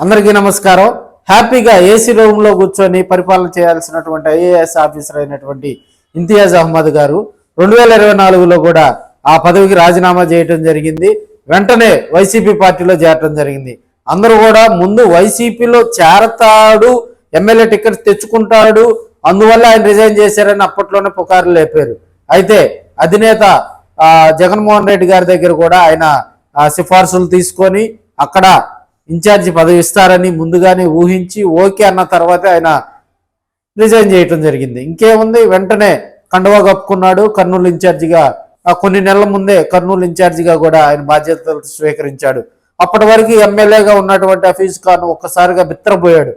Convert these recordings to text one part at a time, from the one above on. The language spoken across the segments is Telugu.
అందరికీ నమస్కారం. హ్యాపీగా ఏసీ రూమ్లో కూర్చొని పరిపాలన చేయాల్సినటువంటి ఐఏఎస్ ఆఫీసర్ అయినటువంటి ఇంతియాజ్ అహ్మద్ గారు రెండు వేల ఇరవై నాలుగులో కూడా ఆ పదవికి రాజీనామా చేయటం జరిగింది. వెంటనే వైసీపీ పార్టీలో చేరటం జరిగింది. అందరూ కూడా ముందు వైసీపీలో చేరతాడు ఎమ్మెల్యే టికెట్ తెచ్చుకుంటాడు అందువల్ల ఆయన రిజైన్ చేశారని అప్పట్లోనే పుకార్లు లేపారు. అయితే అధినేత జగన్మోహన్ రెడ్డి గారి దగ్గర కూడా ఆయన సిఫార్సులు తీసుకొని అక్కడ ఇన్ఛార్జి పదవి ఇస్తారని ముందుగానే ఊహించి ఓకే అన్న తర్వాత ఆయన రిజైన్ చేయటం జరిగింది. ఇంకేముంది? వెంటనే కండువా కప్పుకున్నాడు. కర్నూలు ఇన్ఛార్జిగా కొన్ని నెలల ముందే కర్నూలు ఇన్ఛార్జిగా కూడా ఆయన బాధ్యతలు స్వీకరించాడు. అప్పటి వరకు ఎమ్మెల్యేగా ఉన్నటువంటి హఫీజ్ ఖాన్ ఒక్కసారిగా బిత్తరపోయాడు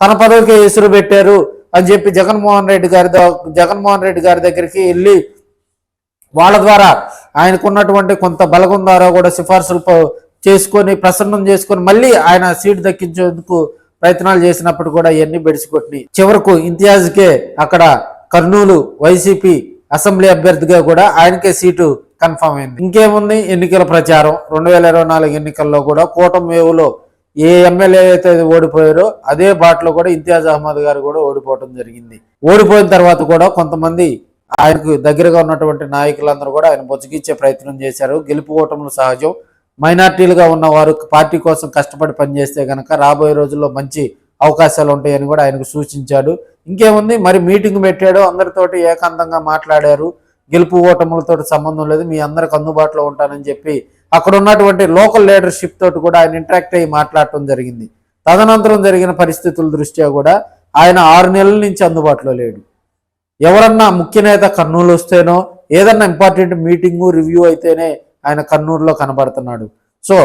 తన పదవికి ఎసురు పెట్టారు అని చెప్పి జగన్మోహన్ రెడ్డి గారి జగన్మోహన్ రెడ్డి గారి దగ్గరికి వెళ్ళి వాళ్ళ ద్వారా ఆయనకున్నటువంటి కొంత బలగం ద్వారా కూడా సిఫార్సులు చేసుకొని ప్రసన్నం చేసుకొని మళ్ళీ ఆయన సీటు దక్కించేందుకు ప్రయత్నాలు చేసినప్పుడు కూడా ఇవన్నీ బెడిసికొట్టినాయి చివరకు ఇంతియాజ్కే అక్కడ కర్నూలు వైసీపీ అసెంబ్లీ అభ్యర్థిగా కూడా ఆయనకే సీటు కన్ఫర్మ్ అయింది. ఇంకేముంది? ఎన్నికల ప్రచారం. రెండు వేల ఇరవై నాలుగు ఎన్నికల్లో కూడా కూటమి వేవులో ఏ ఎమ్మెల్యే అయితే ఓడిపోయారో అదే బాటలో కూడా ఇంతియాజ్ అహ్మద్ గారు కూడా ఓడిపోవడం జరిగింది. ఓడిపోయిన తర్వాత కూడా కొంతమంది ఆయనకు దగ్గరగా ఉన్నటువంటి నాయకులందరూ కూడా ఆయన బొచ్చగిచ్చే ప్రయత్నం చేశారు. గెలుపు ఓటములు సహజం. మైనార్టీలుగా ఉన్న వారు పార్టీ కోసం కష్టపడి పనిచేస్తే గనక రాబోయే రోజుల్లో మంచి అవకాశాలు ఉంటాయని కూడా ఆయనకు సూచించాడు. ఇంకేముంది? మరి మీటింగ్ పెట్టాడు అందరితోటి ఏకాంతంగా మాట్లాడారు. గెలుపు ఓటములతో సంబంధం లేదు మీ అందరికి అందుబాటులో ఉంటానని చెప్పి అక్కడ ఉన్నటువంటి లోకల్ లీడర్షిప్ తోటి కూడా ఆయన ఇంటరాక్ట్ అయ్యి మాట్లాడటం జరిగింది. తదనంతరం జరిగిన పరిస్థితుల దృష్ట్యా కూడా ఆయన ఆరు నెలల నుంచి అందుబాటులో లేడు. ఎవరన్నా ముఖ్య నేత కర్నూలు వస్తేనో ఏదన్నా ఇంపార్టెంట్ మీటింగు రివ్యూ అయితేనే ఆయన కర్నూలులో కనబడుతున్నాడు. సో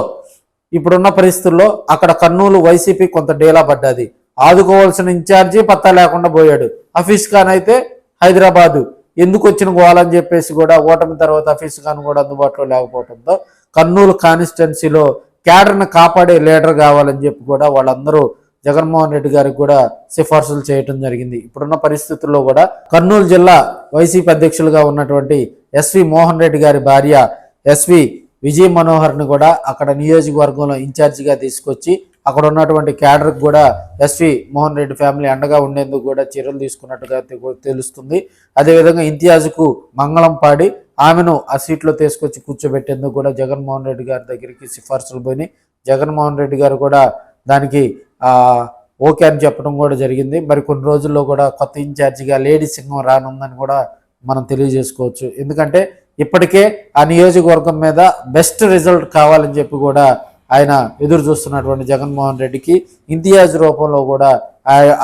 ఇప్పుడున్న పరిస్థితుల్లో అక్కడ కర్నూలు వైసీపీ కొంత డేలా పడ్డది. ఆదుకోవాల్సిన ఇన్ఛార్జి పత్తా లేకుండా పోయాడు. హఫీజ్ ఖాన్ అయితే హైదరాబాదు. ఎందుకు వచ్చిన గోవాలని చెప్పేసి కూడా ఓటమి తర్వాత హఫీజ్ ఖాన్ కూడా అందుబాటులో లేకపోవడంతో కర్నూలు కాన్స్టిట్యున్సీలో క్యాడర్ను కాపాడే లీడర్ కావాలని చెప్పి కూడా వాళ్ళందరూ జగన్మోహన్ రెడ్డి గారికి కూడా సిఫార్సులు చేయటం జరిగింది. ఇప్పుడున్న పరిస్థితుల్లో కూడా కర్నూలు జిల్లా వైసీపీ అధ్యక్షులుగా ఉన్నటువంటి ఎస్వి మోహన్ రెడ్డి గారి భార్య ఎస్వి విజయ్ మనోహర్ని కూడా అక్కడ నియోజకవర్గంలో ఇన్ఛార్జిగా తీసుకొచ్చి అక్కడ ఉన్నటువంటి క్యాడర్కి కూడా ఎస్వి మోహన్ రెడ్డి ఫ్యామిలీ అండగా ఉండేందుకు కూడా చర్యలు తీసుకున్నట్టుగా తెలుస్తుంది. అదేవిధంగా ఇంతియాజ్కు మంగళం పాడి ఆమెను ఆ సీట్లో తీసుకొచ్చి కూర్చోబెట్టేందుకు కూడా జగన్మోహన్ రెడ్డి గారి దగ్గరికి సిఫార్సులు పోయినాయి. జగన్మోహన్ రెడ్డి గారు కూడా దానికి ఓకే అని చెప్పడం కూడా జరిగింది. మరి కొన్ని రోజుల్లో కూడా కొత్త ఇన్ఛార్జిగా లేడీ సింహం రానుందని కూడా మనం తెలియజేసుకోవచ్చు. ఎందుకంటే ఇప్పటికే ఆ నియోజకవర్గం మీద బెస్ట్ రిజల్ట్ కావాలని చెప్పి కూడా ఆయన ఎదురు చూస్తున్నటువంటి జగన్మోహన్ రెడ్డికి ఇంతియాజ్ రూపంలో కూడా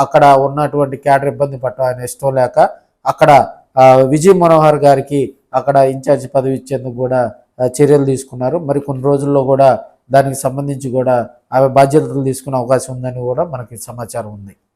అక్కడ ఉన్నటువంటి క్యాడర్ ఇబ్బంది పట్టడం ఆయన ఇష్టం లేక అక్కడ విజయ్ మనోహర్ గారికి అక్కడ ఇన్ఛార్జ్ పదవి ఇచ్చేందుకు కూడా చర్యలు తీసుకున్నారు. మరి కొన్ని రోజుల్లో కూడా దానికి సంబంధించి కూడా ఆమె బాధ్యతలు తీసుకునే అవకాశం ఉందని కూడా మనకి సమాచారం ఉంది.